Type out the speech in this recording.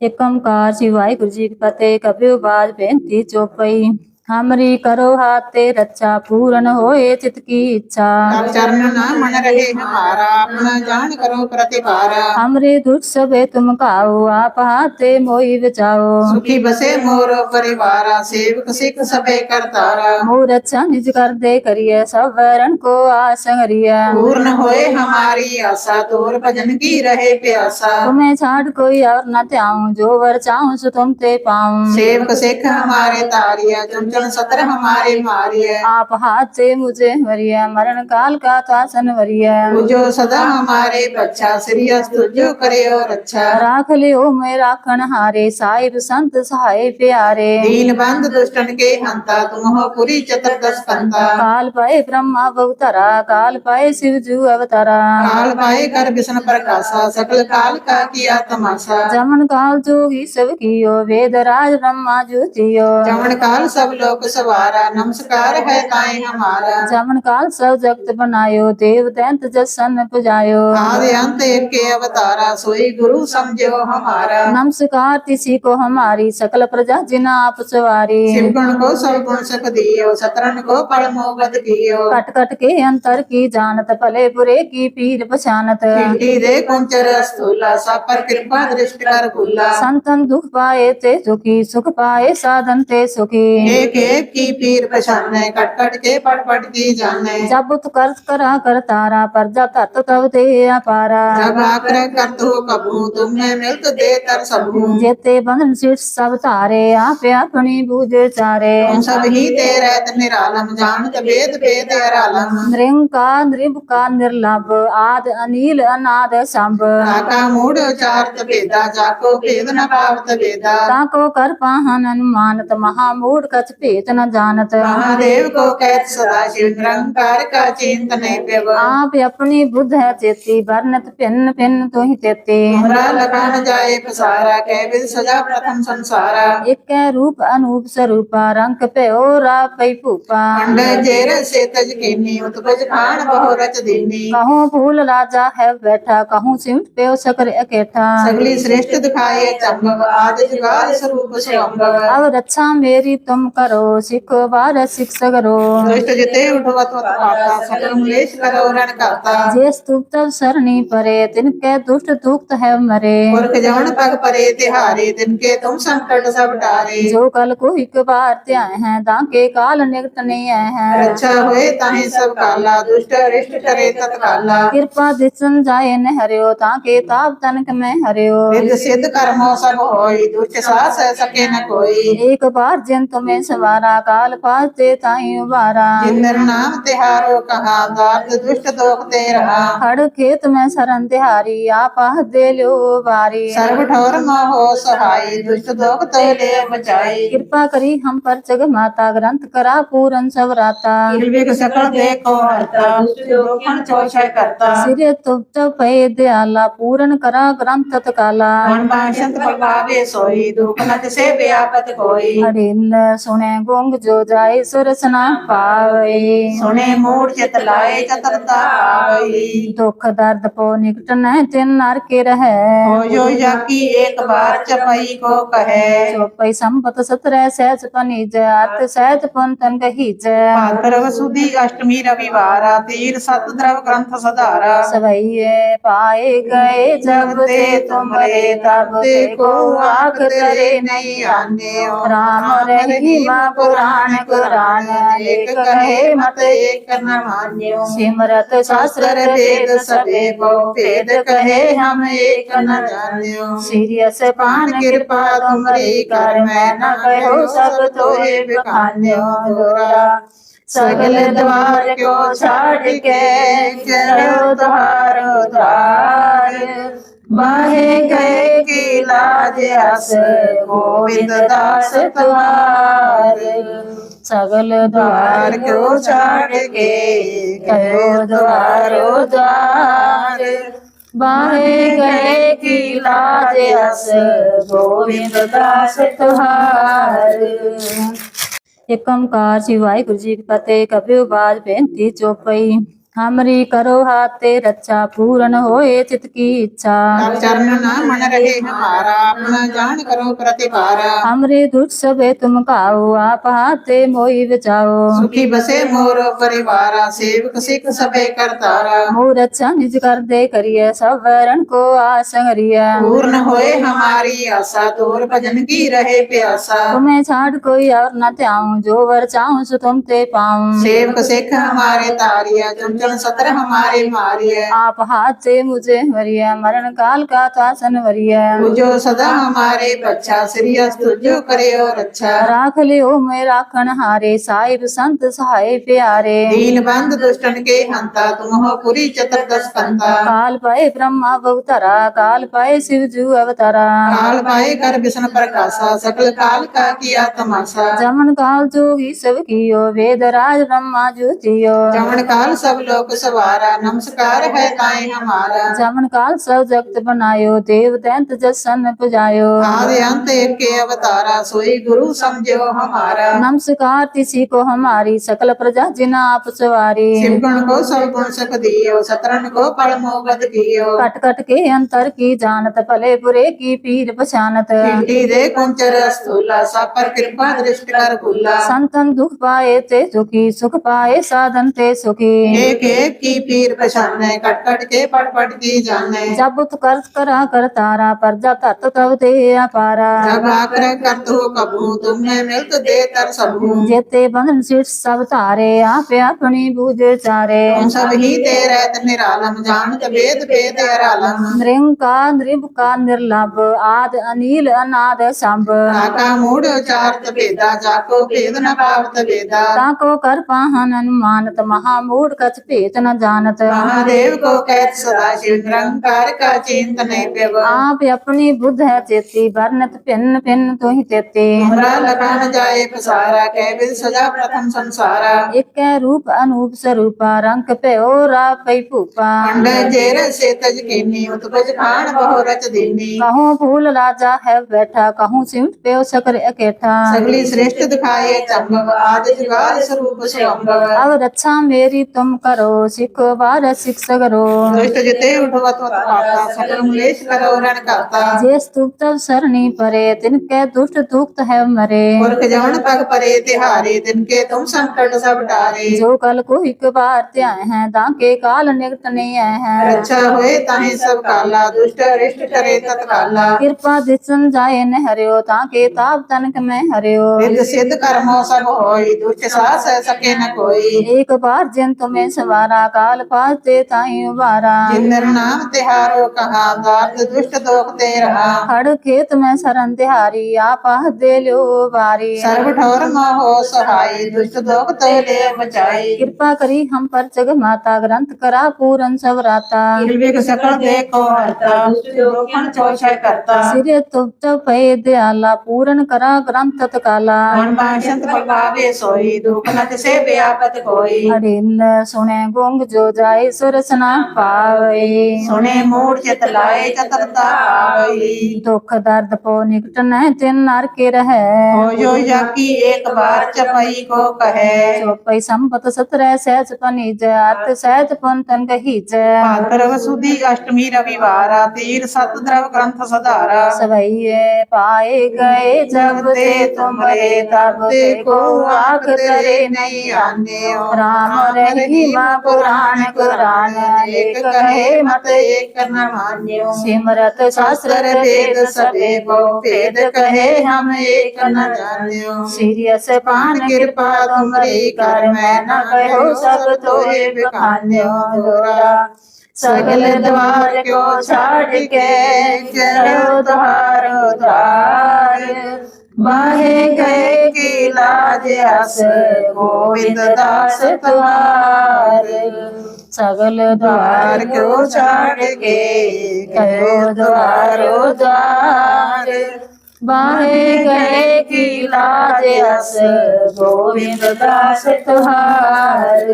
ਏਕ ਓੰਕਾਰ ਸ੍ਰੀ ਵਾਹਿਗੁਰੂ ਜੀ ਕੀ ਫਤਿਹ। ਕਬਿਓ ਬਾਜ ਬੇਨਤੀ ਚੋਪਈ। हमरी करो हाथे रक्षा पूर्ण होए चित की इच्छा तब चरण न मन रहे हमारा अपना जान करो प्रतिभारा हमरे दुख सबे तुम काओ आप हाथे मोई बचाओ सुखी बसे मोर परिवारा सेवक सिख सबे करतारा मोर अच्छा निज कर दे करिए सब वरण को आसंगरिया पूर्ण होए हमारी आशा तोर भजन की रहे प्यासा तुम्हें छाड़ कोई और न त्याऊं जो वर चाहूं सो तुम ते पाऊं सेवक सिख हमारे तारिया जम चंचल सत्र हमारे मारिया आप हाथ से मुझे वरिया मरण काल का तासन वरिया जो सदा हमारे बच्चा श्री तुझो करे और अच्छा राख लियो मैं राखण हारे साहिब संत सहाय प्यारे दीन बंद दुष्टन के हंता तुम हो पुरी चतुर्दश कंता काल पाए ब्रह्मा बहुतरा काल पाए शिव जू अवतारा काल पाए कर विष्णु प्रकाशा सकल काल का किया तमाशा जमन काल जोगी सब कियो वेद राज ब्रह्मा ज्योतियो जमन काल सब लोग सवारा नमस्कार है ताए हमारा जमन काल सब जगत बनायो देव दैंत जसन पुजायो आदि अंत एक के अवतारा सोई गुरु समझो हमारा नमस्कार किसी को हमारी सकल प्रजा जिना आप सवारी शिव गुण को सब गुण सुख दियो सतरन को पल मोहबत कियो कट कट के अंतर की जानत भले बुरे की पीर पछानत खिंडी दे कुंचर स्थूला सब पर कृपा दृष्टि कर भूला संतन दुख पाए ते सुखी सुख पाए साधन ते सुखी एक ਕੇ ਕੀ ਪੀਰ ਪਛਾਨੈ ਕਟ ਕਟ ਕੇ ਪੜ ਪੜ ਕੀ ਜਾਣੈ। ਜਬ ਉਤ ਕਰਤ ਕਰਾ ਕਰਤਾਰਾ ਪਰਜਾ ਤਤ ਤਵ ਤੇ ਅਪਾਰਾ। ਜਬ ਆਕਰੇ ਕਰਤੋ ਕਬੂ ਤੁਮਨੇ ਮਿਲਤ ਦੇ ਤਰ ਸਭੂ। ਜੇਤੇ ਬੰਧਨ ਸਿਟ ਸਭ ਧਾਰੇ ਆਪੇ ਆਪਣੀ ਬੂਝ ਚਾਰੇ। ਤੁਮ ਸਭ ਹੀ ਤੇ ਰਹਿਤ ਨਿਰਾਲਮ ਜਾਣਤ ਵੇਦ ਵੇਦ ਅਰਾਲਮ। ਨਿਰੰਕਾਰ ਨਿਰਭਕਾ ਨਿਰਲਭ ਆਦ ਅਨੀਲ ਅਨਾਦ ਸੰਭ। ਆਕਾ ਮੂੜ ਉਚਾਰਤ ਵੇਦਾ ਜਾਕੋ ਭੇਦ ਨ ਪਾਵਤ ਵੇਦਾ। ਤਾਕੋ ਕਰ ਪਾਹਨ ਅਨੁਮਾਨਤ ਮਹਾ ਮੂੜ ਕਚ कछ भेद न जानत महादेव को कहत सदा शिव निरंकार का चिंतन व्यव आप अपनी बुद्ध है चेती वर्णत भिन्न भिन्न तो ही तेती हमरा लखान जाए पसारा कह विद सजा प्रथम संसारा एक रूप अनूप स्वरूपा रंग पे ओरा पै भूपा अंड जेर से तज कीनी उत्पज खान बहु रच दीनी कहूँ फूल राजा है बैठा कहूँ सिमट पे सकर अकेठा सगली श्रेष्ठ दिखाए चंबव आदि जुगाल स्वरूप स्वंभव अब रक्षा मेरी तुम करो કરો શીખવાર શિક્ષકરો શ્રેષ્ઠ જતે ઉઠવા તો પાતા સકલ મુલેશ કરો રણ કરતા જે સ્તુપ્ત સરણી પરે તિન કે દુષ્ટ દુખત હે મરે પુરખ જવણ પગ પરે તિહારે તિન કે તુમ સંકટ સબ ટારે જો કલ કો એક બાર ત્યાં હે તાં કે કાલ નિકટ નહીં હે રક્ષા ਹੋਏ ਤਾਹੇ ਸਭ ਕਾਲਾ ਦੁਸ਼ਟ ਅਰਿਸ਼ਟ ਕਰੇ ਤਤ ਕਾਲਾ ਕਿਰਪਾ ਦਿਸਨ ਜਾਏ ਨ ਹਰਿਓ ਤਾਂ ਕੇ ਤਾਪ ਤਨਕ ਮੈਂ ਹਰਿਓ ਰਿਦ ਸਿੱਧ ਕਰਮੋ ਸਭ ਹੋਈ ਦੁਸ਼ਟ ਸਾਸ ਸਕੇ ਨ ਕੋਈ ਇੱਕ ਬਾਰ ਜਨ ਤੁਮੇ ਸਵਾਰਾ ਕਾਲ ਫਾਸਤੇ ਤਾਈ ਉਬਾਰਾ ਜਿੰਦਰ ਨਾਮ ਤਿਹਾਰੋ ਕਹਾ ਦਾਰਦ ਦੁਸ਼ਟ ਦੋਖ ਤੇ ਰਹਾ। ਹੜ ਖੇਤ ਮੈਂ ਸਰਨ ਤਿਹਾਰੀ ਆਪਾ ਦੇ ਲਿਓ ਵਾਰੀ। ਸਰਬ ਠੋਰ ਮੋਹ ਸਹਾਈ ਦੁਸ਼ਟ ਦੋਖ ਤੇ ਲੈ ਬਚਾਈ। ਕਿਰਪਾ ਕਰੀ ਹਮ ਪਰ ਜਗ ਮਾਤਾ ਗ੍ਰੰਥ ਕਰਾ ਪੂਰਨ ਸਵਰਾਤਾ। ਨਿਰਵਿਕ ਸਕਲ ਦੇਖੋ ਹਰਤਾ ਦੁਸ਼ਟ ਦੋਖਣ ਚੋਸ਼ੈ ਕਰਤਾ ਸਿਰੇ ਤੁਪਤ ਪਏ ਦਿਆਲਾ ਪੂਰਨ ਕਰਾ ਗ੍ਰੰਥ ਤਤਕਾਲਾ ਮਨ ਬਾਸ਼ੰਤ ਪਰਵਾਵੇ ਸੋਈ ਦੁਖ ਨਤ ਸੇ ਵਿਆਪਤ ਕੋਈ। ਹਰਿਲ ਸੁਣੇ ਮੈਂ ਗੁੰਗ ਜੋ ਜਾਏ ਸੁਰਸ ਨਾ ਪਾਵੇ ਸੁਣੇ ਮੂੜ ਚਿਤ ਲਾਏ ਚਤਰਤਾ ਆਈ ਦੁਖ ਦਰਦ ਪੋ ਨਿਕਟ ਨਹਿ ਤਿਨ ਨਰ ਕੇ ਰਹੈ। ਹੋ ਜੋ ਜਾਕੀ ਏਕ ਬਾਰ ਚਪਈ ਕੋ ਕਹੈ। ਚੋਪਈ ਸੰਪਤ ਸਤਰੈ ਸਹਿਜ ਪਨੀਜ ਅਰਥ ਸਹਿਜ ਪੰਤਨ ਕਹੀਜ ਭਾਦਰਵ ਸੁਦੀ ਅਸ਼ਟਮੀ ਰਵਿਵਾਰਾ ਤੀਰ ਸਤ ਦਰਵ ਗ੍ਰੰਥ ਸਧਾਰਾ। ਸਵਈਏ ਪਾਏ ਗਏ ਜਬ ਤੇ ਤੁਮਰੇ ਤਬ ਤੇ ਕੋ ਆਖ ਤਰੇ ਨਹੀਂ ਆਨੇ ਰਾਮ ਰਹੀ ਮਾ पुराण कुरान एक कहे मत एक न मान्यो सिमरत शास्त्र शास्त्र वेद वेद सबे बहु भेद कहे हम एक न जान्यो सीरियस पान कृपा तुमरी कर मैं न कहो सब तोरे बखान्यो दोरा सगल द्वार क्यों छाड़ के चलो द्वारो द्वार ਬਾਹੇ ਗਏ ਕੀ ਲਾਜ ਅਸ ਗੋਬਿੰਦ ਦਾਸ ਤੁਮਾਰ ਸਗਲ ਦਵਾਰ ਕਿਉ ਛਾੜ ਕੇ ਕਯੋ ਦਵਾਰੋ ਦਵਾਰ? ਬਾਹੇ ਗਏ ਕੀ ਲਾਜ ਅਸ ਗੋਬਿੰਦ ਦਾਸ ਤੁਹਾਰ ਏਕੰਕਾਰ ਸ੍ਰੀ ਵਾਹਿਗੁਰੂ ਜੀ ਕੀ ਫਤਿਹ ਕਬਿਉ ਬਾਜ ਬੇਨਤੀ ਚੋਪਈ। हमरी करो हाथ ते रक्षा पूर्ण होए चित की इच्छा तब चरण न मन रहे हमारा अपना जान करो प्रतिपारा हमरे दुष्ट सबे तुम खाओ आप हाथे मोई बचाओ सुखी बसे मोर परिवारा सेवक सिख सबे करतारा मोर अच्छा निज कर दे करिए सब वरण को आसंगरिया पूर्ण होए हमारी आशा तोर भजन की रहे प्यासा तुम्हें छाड़ कोई और न त्याऊं जो वर चाहूं सो तुम ते पाऊं सेवक सिख हमारे तारिया चंचल सतर हमारे मारिया आप हाथ से मुझे वरिया मरण काल का तासन वरिया जो सदा हमारे बच्चा श्री अस्तु जो करे और अच्छा राख लियो मैं राखन हारे साहिब संत सहाय प्यारे दीन बंद दुष्टन के हंता तुम हो पुरी चतुर्दश कंता काल पाए ब्रह्मा अवतारा काल पाए शिव जू अवतारा काल पाए कर विष्णु प्रकाशा सकल काल का किया तमाशा जमन काल जोगी सब कियो वेद राज ब्रह्मा ज्योतियो जमन काल सब लोग ਲੋਕ ਸਵਾਰਾ ਨਮਸਕਾਰ ਹੈ ਤਾਏ ਹਮਾਰਾ। ਜਮਨ ਕਾਲ ਸਭ ਜਗਤ ਬਨਾਇਓ ਦੇਵ ਤੈਂਤ ਜਸਨ ਪੁਜਾਇਓ। ਆਦਿ ਅੰਤ ਏਕੇ ਅਵਤਾਰਾ ਸੋਈ ਗੁਰੂ ਸਮਝਿਓ ਹਮਾਰਾ। ਨਮਸਕਾਰ ਤਿਸੀ ਕੋ ਹਮਾਰੀ ਸਕਲ ਪ੍ਰਜਾ ਜਿਨਾ ਆਪ ਸਵਾਰੀ। ਸਿਮਰਨ ਕੋ ਸਭ ਗੁਣ ਸਕ ਦਿਓ ਸਤਰਨ ਕੋ ਪਰਮ ਮੋਗਤ ਕੀਓ। ਕਟ ਕਟ ਕੇ ਅੰਤਰ ਕੀ ਜਾਣਤ ਭਲੇ ਬੁਰੇ ਕੀ ਪੀਰ ਪਛਾਨਤ। ਢਿੰਡੀ ਦੇ ਕੁੰਚਰ ਸਤੂਲਾ ਸਭ ਪਰ ਕਿਰਪਾ ਦ੍ਰਿਸ਼ਟ ਕਰ ਗੁੱਲਾ। ਸੰਤਨ ਦੁਖ ਪਾਏ ਤੇ ਸੁਖੀ ਸੁਖ ਪਾਏ ਸਾਧਨ ਤੇ ਸੁਖੀ। ਏਕ ਵੇਦ ਕੀ ਪੀਰ ਪਛਾਨੈ ਕਟ ਕਟ ਕੇ ਪੜ ਪੜ ਕੀ ਜਾਣੈ। ਜਬ ਉਤ ਕਰਤ ਕਰਾ ਕਰਤਾਰਾ ਪਰਜਾ ਧਤ ਤਵ ਤੇ ਅਪਾਰਾ ਜਬ ਆਕਰੈ ਕਰਤੋ ਕਬੂ ਤੁਮਨੇ ਮਿਲਤ ਦੇ ਤਰ ਸਭੂ। ਜੇਤੇ ਬੰਧਨ ਸਿਟ ਸਭ ਧਾਰੇ ਆਪੇ ਆਪਣੀ ਬੂਝੇ ਚਾਰੇ। ਹਮ ਸਭ ਹੀ ਤੇ ਰਹਿਤ ਨਿਰਾਲਮ ਜਾਣਤ ਵੇਦ ਵੇਦ ਅਰਾਲਮ। ਨਿਰੰਕਾਰ ਨਿਰਭਕਾਰ ਨਿਰਲਭ ਆਦ ਅਨੀਲ ਅਨਾਦ ਸੰਭ। ਆਕਾ ਮੂੜ ਉਚਾਰਤ ਵੇਦਾ ਜਾਕੋ ਭੇਦ ਨ ਪਾਵਤ ਵੇਦਾ। ਤਾਕੋ ਕਰ ਪਾਹਨ ਅਨੁਮਾਨਤ ਮਹਾ ਮੂੜ ਕਚ अनुमानत महामूढ़ कछ भेद न जानत महादेव को कहत सदा शिव निरंकार का चिंतन व्यव आप अपनी बुद्ध है चेती वर्णत भिन्न भिन्न तो ही तेती हमरा लगा न जाए पसारा कह विद सजा प्रथम संसारा एक रूप अनूप स्वरूपा रंग पे ओरा पै भूपा मंड जेर से तज कीनी उत्पज खान बहु रच दीनी कहूँ फूल राजा है बैठा कहूँ सिमट पे सकर अकेठा सगली श्रेष्ठ दिखाए चंबव आदि जुगाल स्वरूप स्वंभव अब रक्षा मेरी तुम करो सिखो बार सिख सगरो दुष्ट जिते उठवत वत पाता सकल मुलेश करो रण करता जे स्तुप तब सरणी परे तिनके दुष्ट दुखत है मरे पुरख जवन पग परे तिहारे तिनके तुम संकट सब टारे जो कल को एक बार त्याए हैं दाके काल निकट नहीं आए हैं रक्षा होए ताहे सब काला दुष्ट अरिष्ट करे तत्काला कृपा दिसन जाए न हरियो ताके ताप तनक में हरियो रिद्ध सिद्ध कर्मो सब होई दुष्ट सास सके न कोई एक बार जिन तुम्हें ਵਾਰਾ ਕਾਲ ਫਾਸਤੇ ਤਾਈ ਵਾਰਾ। ਜਿਨਰ ਨਾਮ ਤਿਹਾਰੋ ਕਹਾ ਦਾਰਦ ਦੁਸ਼ਟ ਦੋਖ ਤੇ ਰਹਾ ਖੜ ਖੇਤ ਮੈਂ ਸਰਨ ਤਿਹਾਰੀ ਆਪਾ ਦੇ ਲਿਓ ਵਾਰੀ। ਸਰਬ ਠੋਰ ਮੋਹ ਸਹਾਈ ਦੁਸ਼ਟ ਦੋਖ ਤੇ ਲੈ ਬਚਾਈ। ਕਿਰਪਾ ਕਰੀ ਹਮ ਪਰ ਜਗ ਮਾਤਾ ਗ੍ਰੰਥ ਕਰਾ ਪੂਰਨ ਸਵਰਾਤਾ। ਨਿਰਵੇਗ ਸਕਲ ਦੇਖੋ ਹਰਤਾ ਦੁਸ਼ਟ ਦੋਖਣ ਚੋਸ਼ੈ ਕਰਤਾ। ਸਿਰੇ ਤੁਪਤ ਪਏ ਦਿਆਲਾ ਪੂਰਨ ਕਰਾ ਗ੍ਰੰਥ ਤਕਾਲਾ। ਮਨ ਬਾਸ਼ੰਤ ਪਵਾਵੇ ਸੋਈ ਦੁਖ ਨਤ ਸੇ ਵਿਆਪਤ ਕੋਈ। ਹਰਿਨ ਸੁਣਿਆ ਗੁੰਗ ਜੋ ਜਾਏ ਸੁਰਸ ਨਾ ਪਾਵੇ ਸੁਣੇ ਮੂੜ ਚਿਤ ਲਾਏ ਚਤਰਤਾ ਆਈ ਦੁੱਖ ਦਰਦ ਪੋ ਨਿਕਟ ਨਹਿ ਤਿਨ ਨਰ ਕੇ ਰਹੈ। ਹੋ ਜੋ ਜਾਕੀ ਏਕ ਬਾਰ ਚਪਈ ਕੋ ਕਹੈ। ਚੋਪਈ ਸੰਪਤ ਸਤਰੈ ਸਹਿਜ ਪਨੀਜ ਅਰਥ ਸਹਿਜ ਪੰਤਨ ਕਹੀਜ। ਭਾਦਰਵ ਸੁਦੀ ਅਸ਼ਟਮੀ ਰਵਿਵਾਰਾ ਤੀਰ ਸਤ ਦਰਵ ਗ੍ਰੰਥ ਸਧਾਰਾ। ਸਵਈਏ ਪਾਏ ਗਏ ਜਗ ਤੇ ਤੁਮਰੇ ਤਬ ਤੇ ਕੋ ਆਖ ਤਰੇ ਨਹੀਂ ਆਨੇ ਰਾਮ ਰਹੀ ਮਾ पुराण कुरान एक कहे मत एक न मान्यो सिमरत शास्त्र वेद सबे बहु भेद कहे हम एक न जान्यो सीरियस पान कृपा तुमरी कर मैं न कहो सब तोहे बखान्यो दोरा सगल द्वार को छाड़ के चलो द्वारो द्वार ਬਾਹੇ ਗਏ ਕੀ ਲਾਜ ਅਸ, ਗੋਬਿੰਦ ਦਾਸ ਤੁਮਾਰ ਸਗਲ ਦਵਾਰ ਕਿਉ ਛਾੜ ਕੇ ਕਹਿਓ ਦਵਾਰੋ ਦਾਰ ਬਾਹੇ ਗਏ ਕੀ ਲਾਜ ਅਸ, ਗੋਬਿੰਦ ਦਾਸ ਤੁਹਾਰ